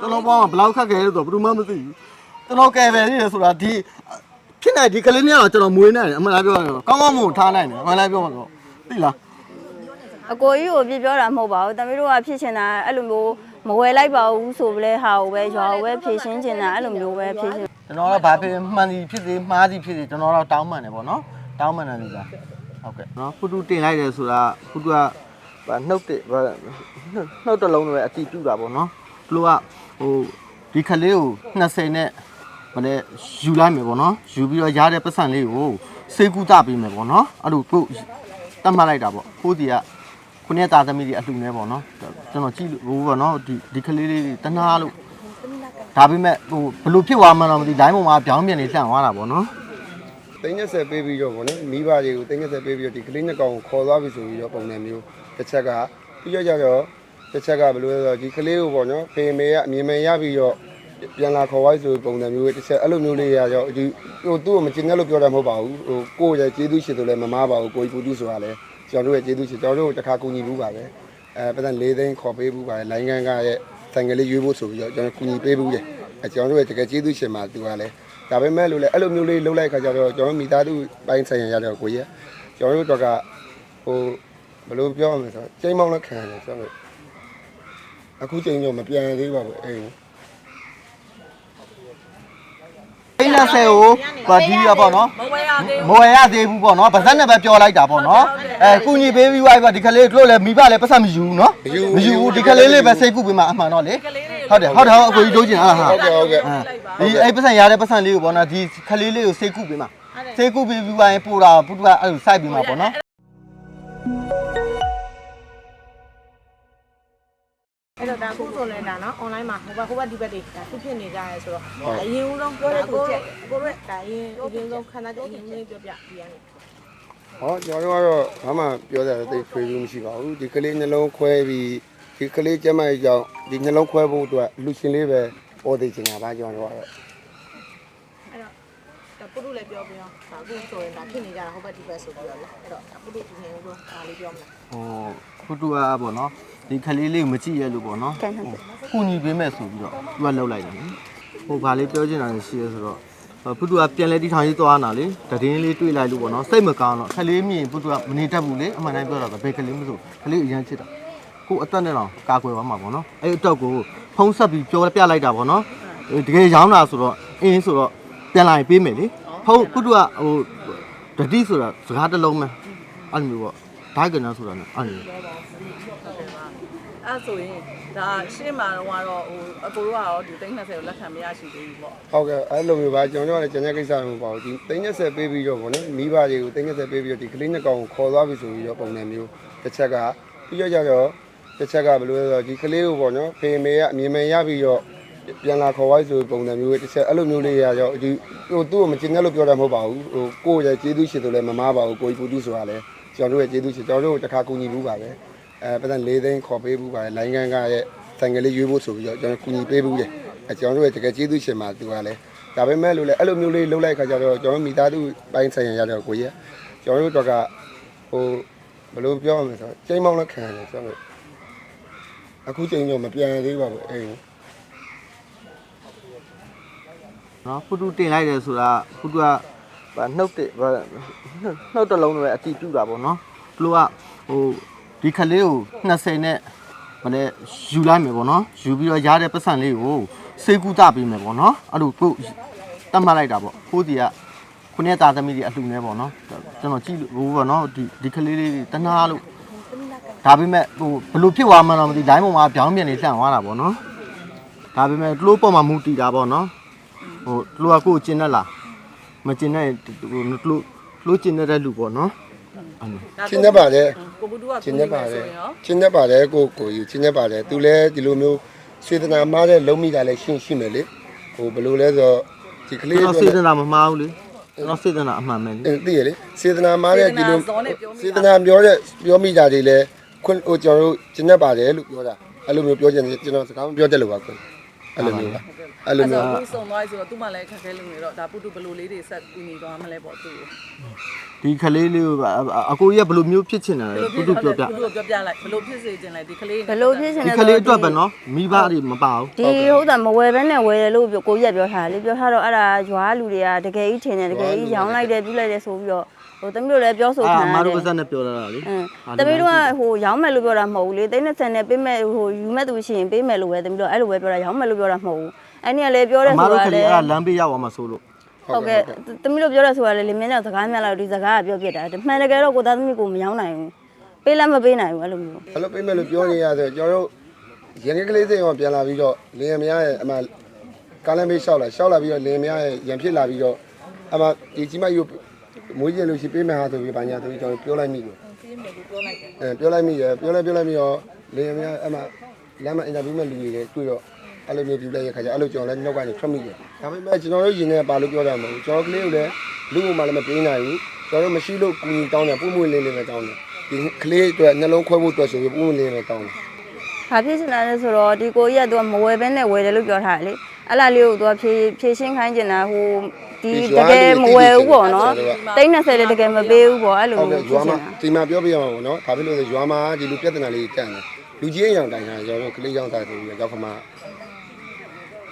ကျွန်တော်ဘောကဘယ်လောက်ခက်ခဲလဲဆိုတော့ဘယ်သူမှမသိဘူးကျွန်တော်ကယ်ပဲနေတယ်ဆိုတာဒီဖြစ်နေဒီကလေးမျိုးကကျွန်တော်မွေးနိုင်တယ်အမှန်လားပြောရရင်ကောင်းကောင်းမို့ထားနိုင်တယ်အမှန်လားပြောမှာဆိုသိလားအကိုကြီးကိုပြပြောတာမဟုတ်ပါဘူးတမီးတို့ကဖြစ်ချင်တာအဲ့လိုမျိုးမဝယ်လိုက်ပါဘူးဆိုလဲဟာကိုပဲရွာကိုပဲဖြည့်ရှင်းချင်တာအဲ့လိုမျိုးပဲဖြည့်ရှင်းကျွန်တော်ကဘာဖြစ်မှန်စီဖြစ်စေမှားစီဖြစ်စေကျွန်တော်တော့တောင်းပန်တယ်ပေါ့နော်တောင်းပန်တယ်လို့လားဟုတ်ကဲ့နော်ဖူတူတင်လိုက်တယ်ဆိုတာဖူတူကဘာနှုတ်တဲ့ဘာနှုတ်တစ်လုံးတွေအတီးပြူတာပေါ့နော်သူတို့က ဟိုဒီခလေးကို20နဲ့မလဲယူလိုက်မယ်ပေါ့နော်ယူပြီးတော့ရတဲ့ပတ်စံလေးကိုစေကူတပေးမယ်ပေါ့နော်အဲ့လိုကိုတတ်မှတ်လိုက်တာပေါ့ကိုစီကခုနှစ်သားသမီးတွေအလှူနေပေါ့နော်ကျွန်တော်ကြည့်လို့ဟိုပေါ့နော်ဒီဒီကလေးလေးတနာလို့ဒါပေမဲ့ဟိုဘလို့ဖြစ်သွားမှန်းတော့မသိ line ပေါ်မှာပြောင်းပြန်နေလှန်သွားတာပေါ့နော်တင်းညက်ဆက်ပေးပြီးတော့ဗောနော်မိဘတွေကိုတင်းညက်ဆက်ပေးပြီးတော့ဒီကလေးနှစ်ကောင်ကိုခေါ်သွားပြီဆိုပြီးတော့ပုံစံမျိုးတစ်ချက်ကပြီးတော့ကြတော့ တစ်ချက်ကဘယ်လိုလဲဆိုတော့ဒီကလေးကိုဗောနော်ဖေမေကအမြင်မှန်ရပြီးတော့ပြန်လာခေါ်သွားပြီဆိုပုံစံမျိုးတစ်ချက်အဲ့လိုမျိုးလေးရတော့ဒီဟိုသူ့ကိုမကျင်တဲ့လို့ပြောတာမဟုတ်ပါဘူးဟိုကိုယ့်ရဲ့ကျေးဇူးရှင်ဆိုလည်းမမားပါဘူးကိုကြီးပူတူဆိုတာလည်းကျွန်တော်တို့ရဲ့ကျေးဇူးရှင်ကျွန်တော်တို့တစ်ခါကူညီဘူးပါပဲအဲပတ်သက်၄သိန်းခေါ်ပေးဘူးပါတယ်လိုင်းကန်ကရဲ့ဆိုင်ကလေးရွေးဖို့ဆိုပြီးတော့ကျွန်တော်ကူညီပေးဘူးတယ်အဲကျွန်တော်တို့ရဲ့တကယ်ကျေးဇူးရှင်မှာသူကလည်းဒါပေမဲ့လို့လေအဲ့လိုမျိုးလေးလှုပ်လိုက်ခါကျတော့ကျွန်တော်မိသားစုပိုင်းဆိုင်ရရတော့ကိုကြီးကျွန်တော်တို့တော့ကဟိုဘယ်လိုပြောရမလဲဆိုတော့ချိန်မောင်းလက်ခံရတယ်ကျွန်တော် အခုချိန်တော့မပြန်သေးပါဘူးအေးအိမ်လက်ဆယ်ကိုဗဒီရပေါ့နော်မဝယ်ရသေးမဝယ်ရသေးဘူးပေါ့နော်ဗဇက်နဲ့ပဲပြောလိုက်တာပေါ့နော်အဲကုညီပေးပြီးသွားပြီဒီကလေးတို့လည်းမိဘလည်းပတ်ဆက်မယူဘူးနော်မယူဘူးဒီကလေးလေးပဲစိတ်ကူပေးမှအမှန်တော့လေဟုတ်တယ်ဟုတ်တယ်ဟုတ်အကိုကြီးတို့ကျင်ဟာဟာဟုတ်ကဲ့ဟုတ်ကဲ့ဒီအဲ့ပတ်ဆက်ရတဲ့ပတ်ဆက်လေးကိုပေါ့နော်ဒီကလေးလေးကိုစိတ်ကူပေးမှစိတ်ကူပေးပြီးသွားရင်ပို့တာပုတူကအဲ့လိုစိုက်ပြီးမှပေါ့နော် အဲ့တော့ဒါခုဆိုလဲဒါနော် online မှာဟိုဘက်ဟိုဘက်ဒီဘက်တွေဒါခုဖြစ်နေကြရဲဆိုတော့အရင်ဦးဆုံးပြောတဲ့ကိုချက်ကိုရက်ဒါရင်အရင်ဆုံးခန္ဓာတဲ့အရင်လေးပြောပြပြရမယ်ဟောကျွန်တော်တို့ကတော့ဘာမှပြောကြတယ်တိတ်ထွေးဘူးမရှိပါဘူးဒီကလေးနှလုံးခွဲပြီးဒီကလေးကျမကြီးကြောင့်ဒီနှလုံးခွဲဖို့အတွက်လူရှင်လေးပဲပေါ်သေးချင်တာပါကျွန်တော်တို့ကတော့အဲ့တော့ဒါပုရုလည်းပြောပြအောင်ဒါခုဆိုရင်ဒါဖြစ်နေကြတာဟိုဘက်ဒီဘက်ဆိုပြီးတော့လေအဲ့တော့ပုရုဒီနေဦးဆုံးဒါလေးပြောမလားဟိုပုတူကပေါ့နော် ဒီကလေးလေးကိုမကြည့်ရလို့ပေါ့နော်ကုညီပေးမဲ့ဆိုပြီးတော့သူကလှုပ်လိုက်တယ်ဟိုဘာလေးပြောချင်တာရှိရဲဆိုတော့ပုတူကပြန်လဲတီထောင်ရေးသွားတာလေတည်င်းလေးတွေ့လိုက်လို့ပေါ့နော်စိတ်မကောင်းတော့ခလေးမြင်ပုတူကမနေတတ်ဘူးလေအမှန်တိုင်းပြောတာပဲဘယ်ကလေးမဆိုခလေးအရန်ချစ်တာကိုအသက်နဲ့တော့ကာကွယ်ပါမှာပေါ့နော်အဲ့အတော့ကိုဖုံးဆက်ပြီးပြောပြလိုက်တာပေါ့နော်တကယ်ရောင်းတာဆိုတော့အင်းဆိုတော့ပြန်လာရင်ပေးမယ်လေဖုံးပုတူကဟိုတတိဆိုတာစကားတစ်လုံးပဲအဲ့လိုမျိုးပေါ့ဓာတ်ကနဆိုတာနဲ့အဲ့လိုမျိုး အဲ့ဆိုရင်ဒါရှင်းမှာတော့ကတော့ဟိုအကိုတို့ကတော့ဒီ30ကိုလက်ခံမရရှိသေးဘူးပေါ့ဟုတ်ကဲ့အဲ့လိုမျိုးပါကျွန်တော်တို့ကလည်းကျန်တဲ့ကိစ္စမဟုတ်ပါဘူးဒီတင်းညက်ဆက်ပေးပြီးတော့ဗောနော်မိဘတွေကိုတင်းညက်ဆက်ပေးပြီးတော့ဒီကလေးနှစ်ကောင်ကိုခေါ်သွားပြီဆိုပြီးတော့ပုံစံမျိုးတစ်ချက်ကပြီးတော့ကြတော့တစ်ချက်ကဘယ်လိုလဲဆိုတော့ဒီကလေးကိုဗောနော်ဖေမေကအမြင်မှန်ရပြီးတော့ပြန်လာခေါ်သွားပြီဆိုပုံစံမျိုးတစ်ချက်အဲ့လိုမျိုးလေးရတော့ဒီဟိုသူ့ကိုမကျင်တဲ့လို့ပြောတာမဟုတ်ပါဘူးဟိုကိုယ့်ရဲ့ကျေးဇူးရှင်ဆိုလည်းမမားပါဘူးကိုကြီးပူတူဆိုတာလည်းကျွန်တော်တို့ရဲ့ကျေးဇူးရှင်ကျွန်တော်တို့တစ်ခါကူညီဘူးပါပဲ အဲပတ်သက်၄သိန်းခေါ်ပေးဘူးပါတယ်လိုင်းကန်ကရဲ့ဆိုင်ကလေးရွေးဖို့ဆိုပြီးတော့ကျွန်တော်ကူညီပေးဘူးတယ်အဲကျွန်တော်တို့ရဲ့တကယ်ကျေးဇူးရှင်မှာသူကလည်းဒါပေမဲ့လို့လေအဲ့လိုမျိုးလေးလှုပ်လိုက်ခါကျတော့ကျွန်တော်မိသားစုပိုင်းဆိုင်ရရတော့ကိုကြီးကျွန်တော်တို့တော့ကဟိုဘယ်လိုပြောရမလဲဆိုတော့ချိန်မောင်းလက်ခံရတယ်ကျွန်တော်အခုချိန်တော့မပြန်သေးပါဘူးအေးနော်ဖူတူတင်လိုက်တယ်ဆိုတာဖူတူကဘာနှုတ်တဲ့ဘာနှုတ်တစ်လုံးတွေအတီးပြူတာပေါ့နော်သူတို့ကဟို ဒီခလေးကို20နဲ့မလဲယူလိုက်မယ်ပေါ့နော်ယူပြီးတော့ရတဲ့ပတ်စံလေးကိုစေကူတပေးမယ်ပေါ့နော်အဲ့လိုကိုတတ်မှတ်လိုက်တာပေါ့ကိုစီကခုနှစ်သားသမီးတွေအလှူနေပေါ့နော်ကျွန်တော်ကြည့်လို့ဟိုပေါ့နော်ဒီဒီကလေးလေးတနာလို့ဒါပေမဲ့ဟိုဘလို့ဖြစ်သွားမှန်းတော့မသိ line ပေါ်မှာပြောင်းပြန်နေလှန်သွားတာပေါ့နော်ဒါပေမဲ့သူတို့ပေါ်မှာမူတည်တာပေါ့နော်ဟိုလူကကိုယ်ကျင်တတ်လားမကျင်တဲ့ဟိုလူလူကျင်တဲ့လူပေါ့နော်အဲ့လိုချင်းနေပါတယ် ကိုဘူးတူကချင်းနေပါတယ်ဆိုရင်ရောချင်းနေပါတယ်ကိုကိုယူချင်းနေပါတယ်သူလည်းဒီလိုမျိုးစေတနာမားတဲ့လုံးမိတာလည်းရှင်းရှင်းမယ်လေဟိုဘယ်လိုလဲဆိုတော့ဒီကလေးကျွန်တော်စေတနာမမှားဘူးလေကျွန်တော်စေတနာအမှန်ပဲလေအဲ့သိရလေစေတနာမားတဲ့ဒီလိုစေတနာပြောတဲ့ပြောမိတာတွေလည်းခွန်းဟိုကျွန်တော်တို့ကျင်နေပါတယ်လို့ပြောတာအဲ့လိုမျိုးပြောချင်တယ်ကျွန်တော်စကားမပြောတတ်လို့ပါခွန်းအဲ့လိုမျိုးပါ အဲအဲ့လိုမျိုးအခုစုံသွားပြီဆိုတော့သူ့မှလည်းခက်ခဲလို့နေတော့ဒါပုတုဘလူလေးတွေဆက်ကူညီသွားမလဲပေါ့သူ့ကိုဒီကလေးလေးကိုအကိုကြီးကဘယ်လိုမျိုးဖြစ်ချင်တာလဲပုတုပြောပြပုတုပြောပြလိုက်ဘလို့ဖြစ်စေခြင်းလဲဒီကလေးဘယ်လိုဖြစ်ရှင်ဒီလဲကလေးအတွက်ပဲနော်မိဘတွေမပါဘူးဒီဟုတ်တာမဝယ်ဘဲနဲ့ဝယ်တယ်လို့ပြောကိုကြီးကပြောထားတယ်လေပြောထားတော့အဲ့ဒါရွာလူတွေကတကယ်ကြီးထင်တယ်တကယ်ကြီးရောင်းလိုက်တယ်ပြလိုက်တယ်ဆိုပြီးတော့ဟိုတမီးတို့လည်းပြောဆိုအာခံမရတတို့ယ်ပါစက်နဲ့ပြောလာတာလေအင်းတမီးတို့ကဟိုရောင်းမယ်လို့ပြောတာမဟုတ်ဘူးလေသိန်း20နဲ့ပေးမယ်ဟိုယူမဲ့သူရှိရင်ပေးမယ်လို့ပဲတမီးတို့အဲ့လိုပဲပြောတာရောင်းမယ်လို့ပြောတာမဟုတ်ဘူး အဲ့ဒီကလည်းပြောတယ်အမဆိုတို့တော့ကလေလေးအဲ့လမ်းပေးရောက်အောင်မဆိုလို့ဟုတ်ကဲ့တမီးတို့ပြောတယ်ဆိုတာလေလင်းမင်းနဲ့စကားများလာတော့ဒီစကားကပြောပြတာမှန်တကယ်တော့ကိုသားသမီးကိုမရောင်းနိုင်ဘူးပေးလည်းမပေးနိုင်ဘူးအဲ့လိုမျိုးအဲ့လိုပြင်မဲ့လို့ပြောနေရဆိုကျွန်တော်တို့ရန်ကကလေးစိတ်ရောပြန်လာပြီးတော့လင်းရမရရဲ့အမှကားလမ်းမေးလျှောက်လာလျှောက်လာပြီးတော့လင်းရမရရဲ့ရန်ဖြစ်လာပြီးတော့အမှဒီကြီးမယူမွေးကျင်လို့ရှိပေးမယ်ဟာဆိုပြီးဘာညာဆိုပြီးကျွန်တော်ပြောလိုက်မိတယ်ပြင်းမယ်လို့ပြောလိုက်တယ်အဲပြောလိုက်မိရပြောလိုက်ပြောလိုက်မိရောလင်းရမရအမှလမ်းမအင်တာဗျူးမဲ့လူတွေလည်းတွေ့တော့ အဲ့လိုမျိုးပြလိုက်ရခါကျအဲ့လိုကျွန်တော်လည်းနောက်ကနေထွက်မိတယ်ဒါပေမဲ့ကျွန်တော်တို့ရင်ထဲပါလို့ပြောတာမဟုတ်ဘူးကျွန်တော်ကလေးကိုလည်းလူ့ဘုံမှာလည်းမပေးနိုင်ဘူးကျွန်တော်တို့မရှိလို့ကူညီတောင်းတယ်ပုံမွေးလေးလေးပဲတောင်းတယ်ဒီကလေးအတွက်နှလုံးခွဲဖို့အတွက်ဆိုပြီးပုံမွေးလေးပဲတောင်းတယ်။ဘာဖြစ်ချင်တာလဲဆိုတော့ဒီကိုကြီးကသူကမဝယ်ဘဲနဲ့ဝယ်တယ်လို့ပြောထားတယ်လေ။အဲ့လားလေးကိုသူကဖြည့်ဖြည့်ရှင်းခိုင်းချင်တာဟိုဒီတကယ်မဝယ်ဘူးပေါ့နော်။တိန်း20လည်းတကယ်မပေးဘူးပေါ့အဲ့လိုဟုတ်ကဲ့မျိုးဖြရွာည့်ချမှာင်တာဒီမှာပြောပြရမှာပေါ့နော်ဒါဖြစ်လို့ဆိုရွာမှာဒီလူပြဿနာလေးတန့်တယ်လူကြီးအရောင်တိုင်တာရောကလေးကြောင့်တာဆိုပြီးရောက်ခမ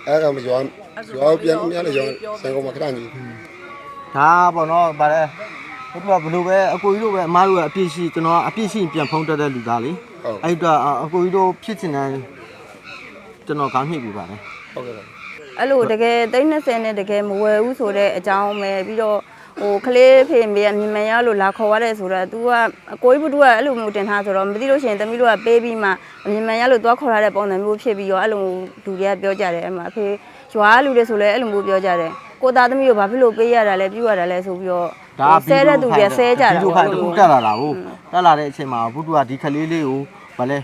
အဲ့တော့ရွာရွာပြန်ပြန်လေရောစံကုန်မှာခဏကြီးဒါပေါ့နော်ဗါလဲဘုရားဘလို့ပဲအကိုကြီးတို့ပဲအမားတို့ကအပြည့်ရှိကျွန်တော်အပြည့်ရှိပြန်ဖုံးတက်တဲ့လူသားလေဟုတ်အဲ့တော့အကိုကြီးတို့ဖြစ်ချင်တယ်ကျွန်တော်ကောင်းနှိပ်ပြပါတယ်ဟုတ်ကဲ့အဲ့လိုတကယ်တိန်း20နဲ့တကယ်မဝယ်ဘူးဆိုတဲ့အကြောင်းပဲပြီးတော့ ဟိုကလေးဖေမေကမြန်မာရလို့လာခေါ်ရတယ်ဆိုတော့ तू ကအကိုကြီးဘုဒ္ဓကအဲ့လိုမျိုးတင်ထားဆိုတော့မသိလို့ရှိရင်တမီးတို့ကပေးပြီးမှမြန်မာရလို့သွားခေါ်ရတဲ့ပုံစံမျိုးဖြစ်ပြီးတော့အဲ့လိုလူတွေကပြောကြတယ်အဲ့မှာအဖေရွာလူတွေဆိုလဲအဲ့လိုမျိုးပြောကြတယ်ကိုသားသမီးတို့ဘာဖြစ်လို့ပေးရတာလဲပြုရတာလဲဆိုပြီးတော့ဒါဆဲတဲ့သူတွေဆဲကြတာဒီလိုခိုင်းတခုတက်လာတာဟုတ်တက်လာတဲ့အချိန်မှာဘုသူကဒီခလေးလေးကိုဗာလဲ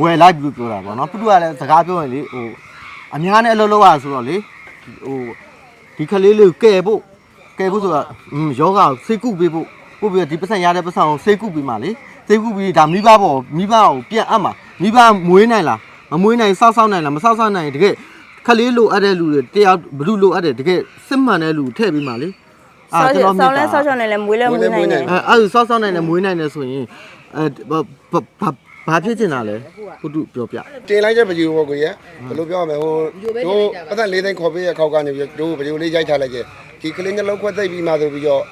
ဝယ်လိုက်ပြီးပြောတာပေါ့နော်ဘုသူကလည်းစကားပြောရင်လေဟိုအများနဲ့အလုပ်လုပ်ရဆိုတော့လေဟိုဒီခလေးလေးကိုကယ်ဖို့ ကယ်ဖို့ဆိုတာอืมယောဂကိုစိတ်ကုပေးဖို့ပို့ပြီးဒီပတ်စံရတဲ့ပတ်စံကိုစိတ်ကုပေးမှလေစိတ်ကုပြီးဒါမိဘပေါ့မိဘကိုပြန်အပ်မှာမိဘမွေးနိုင်လားမမွေးနိုင်စောက်စောက်နိုင်လားမစောက်စောက်နိုင်တကယ်ခလေးလိုအပ်တဲ့လူတွေတရားဘလူလိုအပ်တဲ့တကယ်စစ်မှန်တဲ့လူထည့်ပြီးမှလေဆောက်ရကျွန်တော်ဆောက်လဲမြင်တာဆောက်ချောင်းနဲ့လည်းမွေးလဲမွေးနိုင်တယ်အဲအဲ့ဒါစောက်စောက်နိုင်တယ်မွေးနိုင်တယ်ဆိုရင်အဲဘာဘာဘာဖြစ်ချင်တာလဲဟုတ်တူပြောပြတင်လိုက်တဲ့ဗီဒီယိုပေါ့ကိုကြီးဘယ်လိုပြောရမလဲဟိုတို့ပတ်သက်၄သိန်းခေါ်ပေးရခောက်ကနေပြီးတို့ဗီဒီယိုလေးရိုက်ထားလိုက်ခဲ့ ဒီကလေးနှလုံးခွဲသိပ်ပြီးမှဆိုပြီးတော့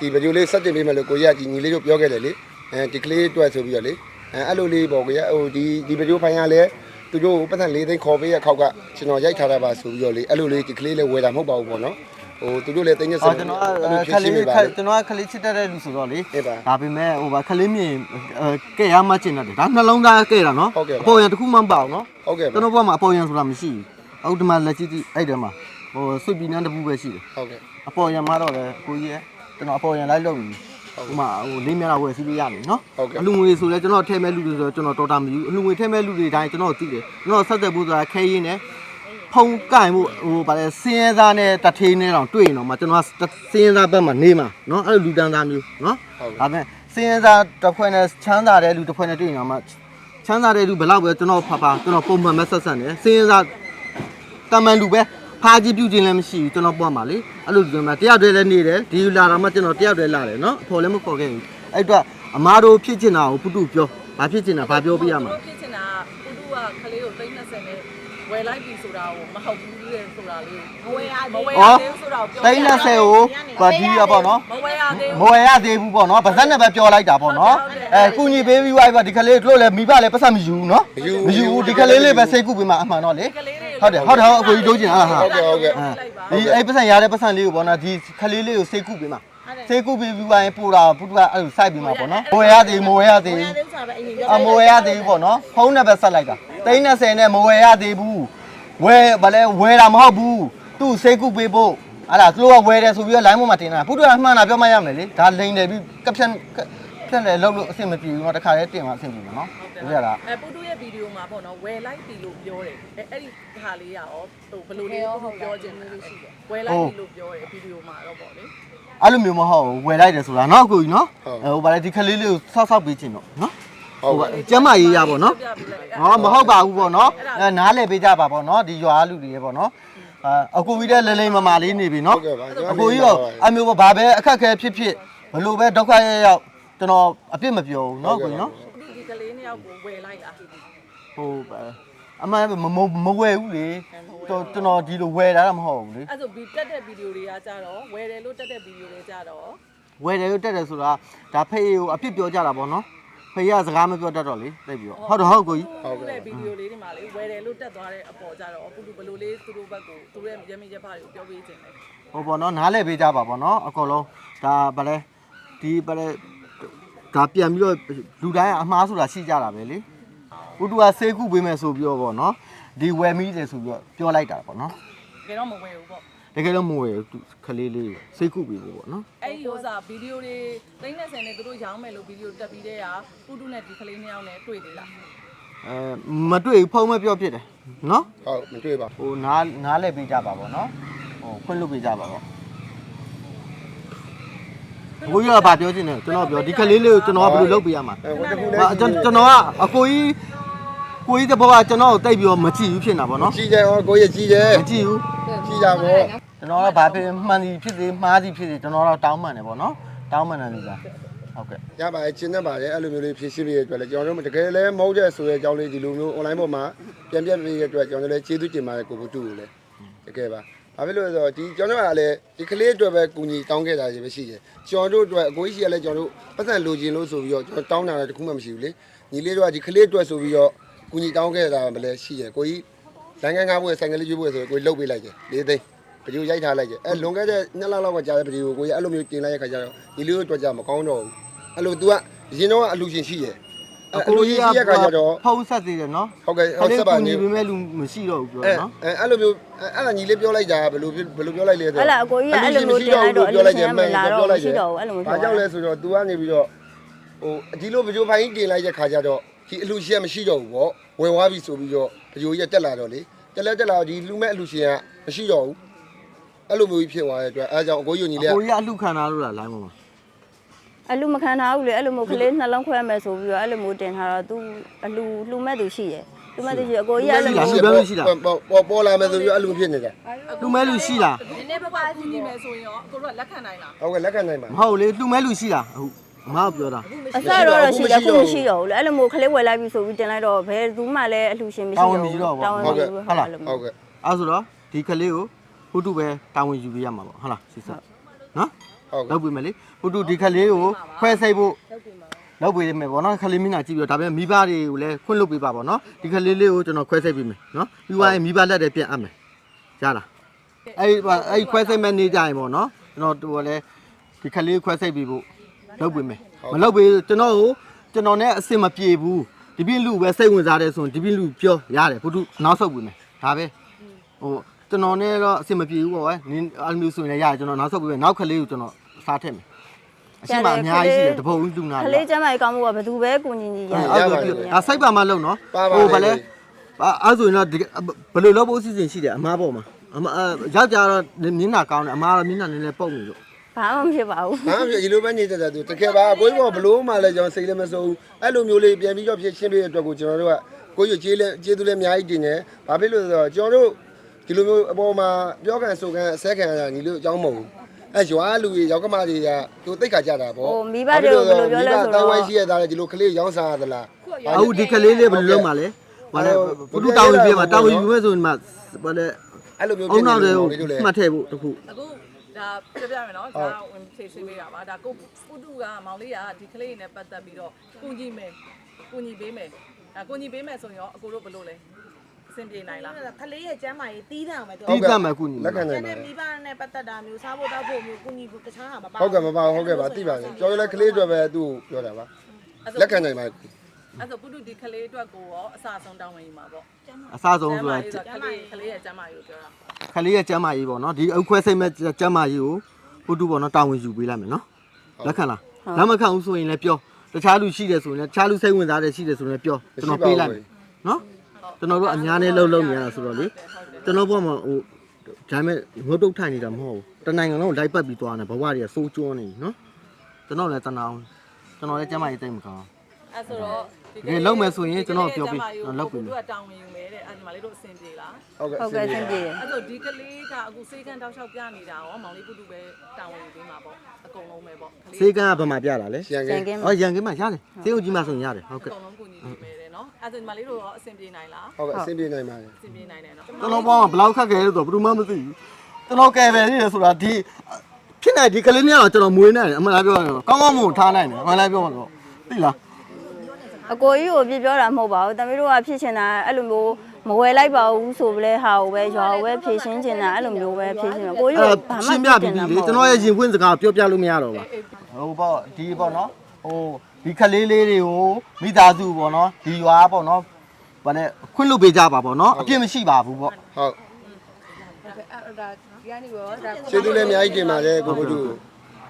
ဒီဗီဒီယိုလေးဆက်တင်ပေးမယ်လို့ကိုကြီးကဒီညီလေးတို့ပြောခဲ့တယ်လေအဲဒီကလေးအတွက်ဆိုပြီးတော့လေအဲအဲ့လိုလေးပေါ့ကိုကြီးဟိုဒီဒီဗီဒီယိုဖိုင်ကလည်းသူတို့ပတ်သက်၄သိန်းခေါ်ပေးရခောက်ကကျွန်တော်ရိုက်ထားတာပါဆိုပြီးတော့လေအဲ့လိုလေးဒီကလေးလေးဝယ်တာမဟုတ်ပါဘူးပေါ့နော်ဟိုသူတို့လည်းတင်းညက်စအော်ကျွန်တော်ခလေးလေးကျွန်တော်ခလေးချစ်တတ်တဲ့လူဆိုတော့လေအေးပါဒါပေမဲ့ဟိုဗာခလေးမြင်ကဲရမှချင်တယ်ဒါနှလုံးသားကဲတာနော်ဟုတ်ကဲ့ပါအပေါ်ရန်တစ်ခုမှမပါဘူးနော်ဟုတ်ကဲ့ကျွန်တော်ဘက်မှာအပေါ်ရန်ဆိုတာမရှိဘူးအောက်တမလက်ကြည့်ကြည့်အဲ့တဲမှာဟိုဆွပြည်နန်းတစ်ခုပဲရှိတယ်ဟုတ်ကဲ့ အပေါ်ရန်မှာတော့လေကိုကြီးရဲ့ကျွန်တော်အပေါ်ရန်လိုက်လုပ်နေဟိုမှာဟိုလေးမျက်နှာဝယ်စီးလို့ရမယ်နော်ဟုတ်ကဲ့အလူငွေဆိုလဲကျွန်တော်ထဲမဲ့လူတွေဆိုတော့ကျွန်တော်တော်တာမယူအလူငွေထဲမဲ့လူတွေတိုင်းကျွန်တော်သိတယ်ကျွန်တော်ဆက်သက်ဖို့ဆိုတာခဲရင်းနဲ့ဖုံကင်ဖို့ဟိုဗါလဲစင်းရဲသားနဲ့တထေးနဲ့တော့တွေ့ရင်တော့မှကျွန်တော်စင်းရဲသားဘက်မှာနေမှာနော်အဲ့လိုလူတန်းသားမျိုးနော်ဒါပေမဲ့စင်းရဲသားတစ်ဖွဲ့နဲ့ချမ်းသာတဲ့လူတစ်ဖွဲ့နဲ့တွေ့ရင်တော့မှချမ်းသာတဲ့လူဘယ်လောက်ပဲကျွန်တော်ဖဖကျွန်တော်ပုံမှန်မဆက်ဆက်နေစင်းရဲသားတမန်လူပဲ ဖာကြီးပြုတ်ခြင်းလည်းမရှိဘူးကျွန်တော်ပွားမှာလေအဲ့လိုကျွန်တော်တယောက်တည်းလည်းနေတယ်ဒီလာတော့မှကျွန်တော်တယောက်တည်းလာတယ်နော်အဖော်လည်းမခေါ်ခဲ့ဘူးအဲ့တော့အမားတို့ဖြစ်ချင်တာကိုပုတုပြောဘာဖြစ်ချင်တာဘာပြောပြရမှာဖြစ်ချင်တာပုတုကကလေးကို320နဲ့ဝယ်လိုက်ပြီဆိုတာကိုမဟုတ်ဘူးလေဆိုတာလေးကိုမဝယ်ရမဝယ်ရဩသေးဘူးဆိုတာကိုပြောတိန်း20ကိုဗဒီရပေါ့နော်မဝယ်ရသေးမဘူးဝယ်ရသေးဘူးပေါ့နော်ဗဇက်နဲ့ပဲပြောလိုက်တာပေါ့နော်အဲကုညီပေးပြီးဝိုင်းပါဒီကလေးတို့လည်းမိဘလည်းပတ်သက်မယူဘူးနော်မယူဘူးဒီကလေးလေးပဲစိတ်ကုပေးမှအမှန်တော့လေကလေးလေး ဟုတ်တယ်ဟုတ်တယ်ဟုတ်အကိုကြီးတို့ချင်အားဟာဟုတ်ကဲ့ဟုတ်ကဲ့ဒီအဲ့ပတ်စံရတဲ့ပတ်စံလေးကိုပေါ့နော်ဒီခလေးလေးကိုစိတ်ကုပေးမှစိတ်ကုပေးပြီးဝိုင်းပို့တာပုတူကအဲ့လိုစိုက်ပေးမှပေါ့နော်မဝယ်ရသေးမဝယ်ရသေးလေးစားပဲအရင်ပြောအမဝယ်ရသေးဘူးပေါ့နော်ဖုန်းနဲ့ပဲဆက်လိုက်တာတိန်း20နဲ့မဝယ်ရသေးဘူးဝယ်ဗလဲဝယ်တာမဟုတ်ဘူးသူ့စိတ်ကုပေးဖို့အဲ့ဒါသူတို့ကဝယ်တယ်ဆိုပြီးတော့ line ပေါ်မှာတင်တာပုတူကမှန်တာပြောမှရမယ်လေဒါလိန်တယ်ပြီးကဖြန့် ဖြန့်တယ်လောက်လို့အဆင်မပြေဘူးเนาะတခါတည်းတင်မှအဆင်ပြေမှာเนาะဟုတ်ရလား အဲပုတုရဲ့ဗီဒီယိုမှာပေါ့နော်ဝယ်လိုက်ပြီလို့ပြောတယ်အဲအဲ့ဒီဟာလေးကရောဟိုဘယ်လိုလေးပုတုပြောခြင်းလဲလို့ရှိတယ်ဝယ်လိုက်ပြီလို့ပြောတယ်ဗီဒီယိုမှာတော့ပေါ့လေ အဲ့လိုမျိုးမဟုတ်ဘူးဝယ်လိုက်တယ်ဆိုတာเนาะအကိုကြီးเนาะဟိုဗါလေဒီခလေးလေးကိုဆောက်ဆောက်ပေးခြင်းတော့เนาะ ဟုတ် ဟို ကဲ့ ကျမ်းမာရေးရပါတော့เนาะဟောမဟုတ်ပါဘူးပေါ့เนาะအဲနားလည်ပေးကြပါပေါ့เนาะဒီရွာလူတွေရေပေါ့เนาะ အာအကိုကြီးတဲ့လဲလဲမမာလေးနေပြီနော် ဟုတ်ကဲ့ပါကျွန်တော် အကိုကြီးရောအမျိုးဘာပဲအခက်ခဲဖြစ်ဖြစ်ဘလို့ပဲဒုက္ခရရောက် ကျွန်တော်အပြစ်မပြောဘူးနော်ကိုကြီးနော်အခုဒီကလေးနှစ်ယောက်ကိုဝယ်လိုက်လားဟိုအမှန်မမမဝယ်ဘူးလေတော်ကျွန်တော်ဒီလိုဝယ်တာတော့မဟုတ်ဘူးလေအဲ့ဆိုဗီတက်တဲ့ဗီဒီယိုတွေကကြတော့ဝယ်တယ်လို့တက်တဲ့ဗီဒီယိုတွေကြတော့ဝယ်တယ်လို့တက်တယ်ဆိုတာဒါဖေးကိုအပြစ်ပြောကြတာပေါ့နော်ဖေးကစကားမပြောတတ်တော့လေသိပြီဟုတ်တယ်ဟုတ်ကိုကြီးဟုတ်တဲ့ဗီဒီယိုလေးတွေမှာလေဝယ်တယ်လို့တက်သွားတဲ့အပေါ်ကြတော့ပုလူဘလို့လေးသူတို့ဘက်ကိုသူတို့ရဲ့ရမင်းရက်ဖာတွေကိုပြောပေးခြင်းလေဟိုပေါ့နော်နားလဲပေးကြပါပေါ့နော်အကုန်လုံးဒါဗလဲဒီဗလဲ ဒါပြန်ပြီးတော့လူတိုင်းအမှားဆိုတာရှိကြတာပဲလေဥတူကဆေးခုပေးမယ်ဆိုပြီးတော့ပေါ့နော်ဒီဝယ်မီးတယ်ဆိုပြီးတော့ပြောလိုက်တာပေါ့နော်တကယ်တော့မဝယ်ဘူးပေါ့တကယ်တော့မဝယ်ဘူးခလေးလေးဆေးခုပေးဖို့ပေါ့နော်အဲ့ဒီဥစားဗီဒီယိုတွေသိန်းနဲ့ဆယ်နဲ့သူတို့ရောင်းမယ်လို့ဗီဒီယိုတက်ပြီးတဲ့ကပုတုနဲ့ဒီကလေးနှစ်ယောက်နဲ့တွေ့သေးလားအဲမတွေ့ဘူးဖုံးမပြောဖြစ်တယ်နော်ဟုတ်မတွေ့ပါဟိုနားနားလဲပေးကြပါပေါ့နော်ဟိုခွင့်လွတ်ပေးကြပါပေါ့ ကိုကြီးကဘာပြောချင်လဲကျွန်တော်ပြောဒီကလေးလေးကိုကျွန်တော်ကဘယ်လိုလုပ်ပေးရမှာအဲဟိုတခုလဲဟာကျွန်ကျွန်တော်ကအကိုကြီးကိုကြီးတဲ့ဘဝကျွန်တော်ကိုတိတ်ပြီးတော့မကြည့်ဘူးဖြစ်နေတာပေါ့နော်ကြီးကြဟောကိုကြီးကြီးတယ်မကြည့်ဘူးကြီးကြပေါ့ကျွန်တော်ကဘာဖြစ်မှန်စီဖြစ်စေမှားစီဖြစ်စေကျွန်တော်တော့တောင်းပန်တယ်ပေါ့နော်တောင်းပန်တယ်နေတာဟုတ်ကဲ့ရပါတယ်ကျင်းနေပါတယ်အဲ့လိုမျိုးလေးဖြည့်ရှင်းပေးရတဲ့အတွက်လည်းကျွန်တော်တို့တကယ်လည်းမဟုတ်တဲ့ဆိုတဲ့အကြောင်းလေးဒီလိုမျိုး online ပေါ်မှာပြန်ပြပေးရတဲ့အတွက်ကျွန်တော်တို့လည်းကျေးဇူးတင်ပါတယ်ကိုကိုတူကိုလည်းတကယ်ပါ ဘာဖြစ်လို့လဲဆိုတော့ဒီကျွန်တော်ကလည်းဒီကလေးအတွက်ပဲကူညီတောင်းခဲ့တာကြီးပဲရှိတယ်ကျွန်တော်တို့အတွက်အကိုကြီးရှိရလဲကျွန်တော်တို့ပတ်စံလိုချင်လို့ဆိုပြီးတော့ကျွန်တော်တောင်းတာလည်းတခုမှမရှိဘူးလေညီလေးတို့ကဒီကလေးအတွက်ဆိုပြီးတော့ကူညီတောင်းခဲ့တာပဲလည်းရှိတယ်ကိုကြီးနိုင်ငံကားပွဲဆိုင်ကလေးရွေးပွဲဆိုကိုကြီးလှုပ်ပေးလိုက်တယ်လေးသိန်းပကြိုရိုက်ထားလိုက်တယ်အဲလွန်ခဲ့တဲ့နှစ်လလောက်ကကြာတဲ့ပကြိုကိုကြီးအဲ့လိုမျိုးတင်လိုက်ရခါကျတော့ဒီလေးတို့အတွက်ကြာမကောင်းတော့ဘူးအဲ့လို तू ကရင်တော့အလူရှင်ရှိတယ် အလူရှင်ရှိရခါကျတော့ဖုံးဆက်သေးတယ်နော်ဟုတ်ကဲ့ဟုတ်ဆက်ပါနေကူညီပေးမဲ့လူမရှိတော့ဘူးပြောအဲနော်အဲအဲ့လိုမျိုးအဲ့ဒါညီလေးပြောလိုက်တာဘယ်လိုဘယ်လိုပြောလိုက်လဲဆိုဟဲ့လားအကိုကြီးကအဲ့လိုမျိုးတင်လိုက်တော့အလူရှင်ကမလာတော့မရှိတော့ဘူးအဲ့လိုမျိုးဘာကြောင့်လဲဆိုတော့ तू ကနေပြီးတော့ဟိုဒီလိုပကြိုဖိုင်းတင်လိုက်တဲ့ခါကျတော့ဒီအလူရှင်မရှိတော့ဘူးပေါ့ဝယ်သွားပြီဆိုပြီးတော့ပကြိုကြီးတက်လာတော့လေတက်လက်တက်လာဒီလူမဲ့အလူရှင်ကမရှိတော့ဘူးအဲ့လိုမျိုးကြီးဖြစ်သွားတဲ့အတွက်အဲကြောင့်အကိုကြီးညီအလေးကကိုကြီးကအလှခံထားလို့လားလိုင်းပေါ်မှာ အလူမခံထားဘူးလေအဲ့လိုမျိုးကလေးနှလုံးခွဲမယ်ဆိုပြီးတော့အဲ့လိုမျိုးတင်ထားတော့ तू အလူလူမဲ့သူရှိရယ်လူမဲ့သူရှိရယ်အကိုကြီးကအဲ့လိုမျိုးပေါ်ပေါ်လာမယ်ဆိုပြီးအဲ့လိုဖြစ်နေတာလူမဲလူရှိလားနည်းနည်းပါးပါးကူညီမယ်ဆိုရင်ရောအကိုတို့ကလက်ခံနိုင်လားဟုတ်ကဲ့လက်ခံနိုင်ပါမဟုတ်လေလူမဲလူရှိလားဟုတ်အမကပြောတာအစတော့တော့ရှိတယ်အခုမရှိတော့ဘူးလေအဲ့လိုမျိုးကလေးဝယ်လိုက်ပြီဆိုပြီးတင်လိုက်တော့ဘယ်သူမှလည်းအလူရှင်မရှိတော့ဘူးတောင်းဝန်မရှိဘူးဟုတ်လားဟုတ်ကဲ့အဲဆိုတော့ဒီကလေးကိုဟိုတုပဲတာဝန်ယူပေးရမှာပေါ့ဟုတ်လားစစ်စစ်နော် ဟုတ်ကဲ့လုပ်ပေးမယ်လေဟိုတုဒီကလေးကိုခွဲစိတ်ဖို့လုပ်ပေးမယ်ပေါ့နော်ခလေးမင်းနာကြည့်ပြီးတော့ဒါပေမဲ့မိဘတွေကိုလည်းခွင့်လုပ်ပေးပါပေါ့နော်ဒီကလေးလေးကိုကျွန်တော်ခွဲစိတ်ပေးမယ်နော်ပြီးသွားရင်မိဘလက်တွေပြန်အပ်မယ်ရလားအဲ့အဲ့ခွဲစိတ်မဲ့နေကြရင်ပေါ့နော်ကျွန်တော်တို့လည်းဒီကလေးခွဲစိတ်ပြီးဖို့လုပ်ပေးမယ်မလုပ်ပေးကျွန်တော်ကိုကျွန်တော်နဲ့အဆင်မပြေဘူးဒီပြင်းလူပဲစိတ်ဝင်စားတယ်ဆိုရင်ဒီပြင်းလူပြောရတယ်ဘုသူနောက်ဆုတ်ပေးမယ်ဒါပဲဟို ကျွန်တော်နဲ့တော့အဆင်မပြေဘူးပေါ့ကွယ်နင်းအမျိုးဆိုရင်လည်းရတယ်ကျွန်တော်နောက်ဆုတ်ပေးမယ်နောက်ကလေးကိုကျွန်တော်စားထည့်မယ်အရှိမအများကြီးရှိတယ်တပုံလူနာကတွေလေးကျမ်းမာရေးကောင်းမှုကဘယ်သူပဲကူညီညီရအဲ့ဒါပြောဒါစိုက်ပါမလုံးနော်ဗလဲအဲ့ဆိုရင်တော့ဘယ်လိုလုပ်ဖို့အစီအစဉ်ရှိတယ်အမားပေါ်မှာအမယောက်ျားတော့မျက်နှာကောင်းတယ်အမားတော့မျက်နှာနည်းနည်းပုတ်နေလို့ဘာမှမဖြစ်ပါဘူးဟာဒီလိုပဲနေတဲ့သူတကယ်ပါကိုကြီးကဘလို့မှလည်းကျွန်တော်စိတ်လည်းမစိုးဘူးအဲ့လိုမျိုးလေးပြန်ပြီးတော့ဖြစ်ရှင်းပေးတဲ့အတွက်ကိုကျွန်တော်တို့ကကိုကြီးကျေးလဲကျေးသူလည်းအများကြီးတင်တယ်ဘာဖြစ်လို့လဲဆိုတော့ကျွန်တော်တို့ ဒီလိုမျိုးအပေါ်မှာပြောကန်ဆိုကန်အဆက်ခံရတာညီလို့အကြောင်းမဟုတ်ဘူးအဲရွာလူကြီးရောက်ကမတွေကသူတိတ်ခါကြတာပေါ့တောင်းဝိုင်းရှိရတာလေဒီလိုကလေးရောင်းစားရသလားအခုဒီကလေးလေးဘယ်လိုလုပ်မှာလဲဘာလဲဘုသူတောင်းပြီးပြမှာတောင်းပြီးပြမဲ့ဆိုရင်မှဘာလဲအဲ့လိုမျိုးအုံနောက်တွေကိုတို့လေမှတ်ထည့်ဖို့တခုအခုဒါပြပြမယ်နော်ဒါဝင်ဖြည့်ရှင်းပေးတာပါဒါကိုပုတုကမောင်လေးကဒီကလေးနဲ့ပတ်သက်ပြီးတော့ကူညီမယ်ကူညီပေးမယ်ဒါကူညီပေးမယ်ဆိုရင်ရောအကိုတို့ဘယ်လိုလဲ အဆင်ပြေနိုင်လားခလေးရဲ့ကျမ်းမာရေးတီးတယ်အောင်ပဲသူတီးကမှကုညီလက်ခံနိုင်တဲ့ပါမိဘနဲ့ပတ်သက်တာမျိုးစားဖို့တောက်ဖို့မျိုးကုညီဖို့တခြားဟာမပါဟုတ်ကဲ့မပါဟုတ်ကဲ့ပါသိပါစေကျွန်တော်လည်းကလေးအတွက်ပဲသူ့ပြောတာပါလက်ခံနိုင်ပါအဲ့ဆိုပုတုဒီကလေးအတွက်ကိုရောအစာဆုံးတောင်းဝင်ယူမှာပေါ့အစားဆုံးဆိုတာကလေးကလေးရဲ့ကျမ်းမာရေးကိုပြောတာခလေးရဲ့ကျမ်းမာရေးပေါ့နော်ဒီအုပ်ခွဲစိတ်မဲ့ကျမ်းမာရေးကိုဘုသူပေါ့နော်တာဝန်ယူပေးလိုက်မယ်နော်လက်ခံလားလက်မခံဘူးဆိုရင်လည်းပြောတခြားလူရှိတယ်ဆိုရင်လည်းတခြားလူစိတ်ဝင်စားတယ်ရှိတယ်ဆိုရင်ပြောကျွန်တော်ပေးလိုက်မယ်နော် ကျွန်တော်တို့အများနဲ့လှုပ်လှုပ်နေရတာဆိုတော့လေကျွန်တော်ဘောမှာဟိုဒါပေမဲ့ငုတ်တုတ်ထိုင်နေတာမဟုတ်ဘူးတနိုင်ငံလုံးလိုက်ပတ်ပြီးသွားနေဘဝတွေကစိုးကျွန်းနေနော်ကျွန်တော်လည်းတနာအောင်ကျွန်တော်လည်းကျမ်းမာရေးတိတ်မကောင်းအဲ့ဆိုတော့တကယ်လုံးမယ်ဆိုရင်ကျွန်တော်ပြောပေးလောက်ပြီသူကတောင်းဝင်ယူမယ်တဲ့အဲ့ဒီမှာလေးတို့အဆင်ပြေလားဟုတ်ကဲ့ဟုတ်ကဲ့အဆင်ပြေတယ်အဲ့တော့ဒီကလေးကအခုစေကန်းတောက်လျှောက်ပြနေတာရောမောင်လေးပုတုပဲတောင်းဝင်ယူပေးမှာပေါ့အကုန်လုံးပဲပေါ့ကလေးစေကန်းကဘယ်မှာပြတာလဲရန်ကရန်င်းကင်းအော်ရန်ကင်းမှာရတယ်စေုံကြီးမှာဆိုရင်ရတယ်ဟုတ်အကဲ့ကုန်လုံးကူညီပေးမယ်တဲ့နော် အဲ့ဒါဒီမှာလေးတို့ရောအဆင်ပြေနိုင်လားဟုတ်ကဲ့အဆင်ပြေနိုင်ပါတယ်အဆင်ပြေနိုင်တယ်နော်ကျွန်တော်ဘောကဘယ်လောက်ခက်ခဲလဲဆိုတော့ဘယ်သူမှမသိဘူးကျွန်တော်ကယ်ပဲနေတယ်ဆိုတာဒီဖြစ်နေဒီကလေးမျိုးတော့ကျွန်တော်မွေးနိုင်တယ်အမှန်လားပြောရရင်ကောင်းကောင်းမွန်ထားနိုင်တယ်အမှန်လားပြောမှာတော့သိလားအကိုကြီးကိုပြပြောတာမဟုတ်ပါဘူးတမီးတို့ကဖြစ်ချင်တာအဲ့လိုမျိုးမဝယ်လိုက်ပါဘူးဆိုပလဲဟာကိုပဲရွာကိုပဲဖြည့်ရှင်းချင်တာအဲ့လိုမျိုးပဲဖြည့်ရှင်းမှာကိုကြီးအဲ့ကဘာမှရှင်းပြပြီးပြီလေကျွန်တော်ရဲ့ရင်ခွင့်စကားပြောပြလို့မရတော့ဘူးဟိုပေါ့ဒီပေါ့နော်ဟို ဒီကလေးလေးတွေကိုမိသားစုပေါ့နော်ဒီရွာပေါ့နော်ဘာလဲခွင့်လွတ်ပေးကြပါပေါ့နော်အပြစ်မရှိပါဘူးပေါ့ဟုတ်ကျေးဇူးလည်းအများကြီးတင်ပါတယ်ကိုကိုကျူ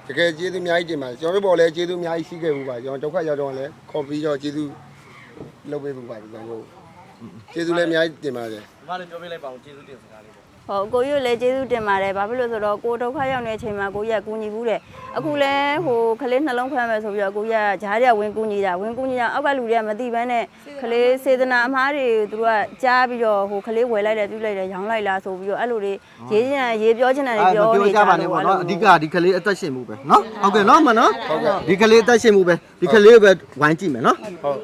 တကယ်ကျေးဇူးအများကြီးတင်ပါတယ်ကျွန်တော်တို့ပေါ်လည်းကျေးဇူးအများကြီးရှိခဲ့ဘူးပါကျွန်တော်ဒုက္ခရောက်တော့လည်းခေါ်ပြီးတော့ကျေးဇူးလုပ်ပေးဖို့ပါကျွန်တော်တို့ကျေးဇူးလည်းအများကြီးတင်ပါတယ်ဘာလဲပြောပြလိုက်ပါဦးကျေးဇူးတင်စကားလေး ဟုတ်ကိုကြီးကိုလည်းကျေးဇူးတင်ပါတယ်ဘာဖြစ်လို့ဆိုတော့ကိုဒုက္ခရောက်နေတဲ့အချိန်မှာကိုကြီးကကူညီဘူးတဲ့အခုလဲဟိုကလေးနှလုံးခွဲမယ်ဆိုပြီးတော့ကိုကြီးကဂျားတွေကဝင်ကူညီတာဝင်ကူညီတာအောက်ကလူတွေကမသိဘဲနဲ့ကလေးစေတနာအမားတွေသူတို့ကကြားပြီးတော့ဟိုကလေးဝယ်လိုက်တယ်ပြုလိုက်တယ်ရောင်းလိုက်လားဆိုပြီးတော့အဲ့လိုတွေရေးချင်တာရေးပြောချင်တာတွေအဲ့ပြောမနေပြောကြကြပါပါနဲ့လို့ပေါ့အဲ့နော်လိုအဓိကဒီကလေးအသက်ရှင်မှုပဲနော်ဟုတ်ကဲ့နော်မနော်ဒီကလေးအသက်ရှင်မှုပဲဒီကလေးပဲဝိုင်းကြည့်မယ်နော်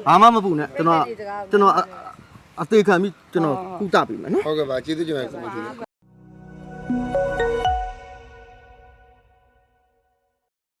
ဘာမှမပူနဲ့ကျွန်တော်ကျွန်တော်အသေးခံပြီးကျွန်တော်ကုသပေးမယ်နော်ဟုတ်ကဲ့ပါကျေးဇူးတင်ပါတယ်ကို ကိုကျူ